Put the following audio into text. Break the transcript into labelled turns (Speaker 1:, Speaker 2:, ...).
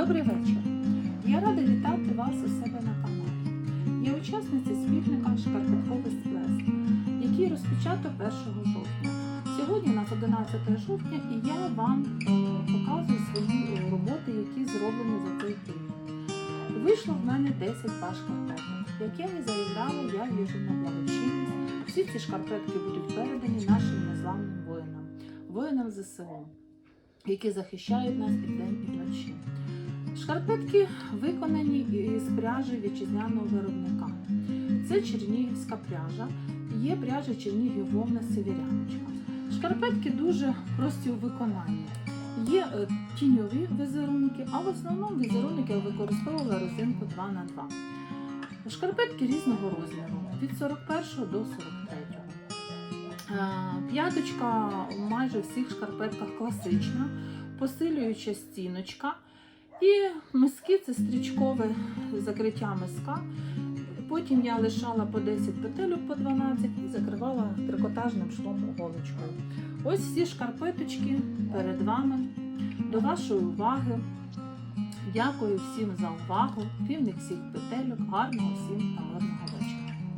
Speaker 1: Добрий вечір. Я рада вітати вас у себе на каналі. Я учасниця спільника Шкарпетковий сплеск, який розпочато 1 жовтня. Сьогодні у нас 11 жовтня і я вам е, показую свої роботи, які зроблені за цей тиждень. Вийшло в мене 10 пар шкарпеток. Як я і заявляла, я в'яжу на благочинність. Всі ці шкарпетки будуть передані нашим незламним воїнам, воїнам ЗСУ, які захищають нас і день і вночі. Шкарпетки виконані із пряжі вітчизняного виробника. Це чернігівська пряжа, є пряжа Чернігів вовна северяночка. Шкарпетки дуже прості у виконанні. Є е, тіньові візерунки, а в основному візерунки я використовувала резинку 2х2. Шкарпетки різного розміру від 41 до 43. Е, П'яточка майже всіх шкарпетках класична, посилююча стіночка. І миски це стрічкове закриття миска. Потім я лишала по 10 петелюк по 12 і закривала трикотажним швом голочкою. Ось всі шкарпеточки перед вами. До вашої уваги. Дякую всім за увагу. Півник всіх петелюк. Гарного всім та мирного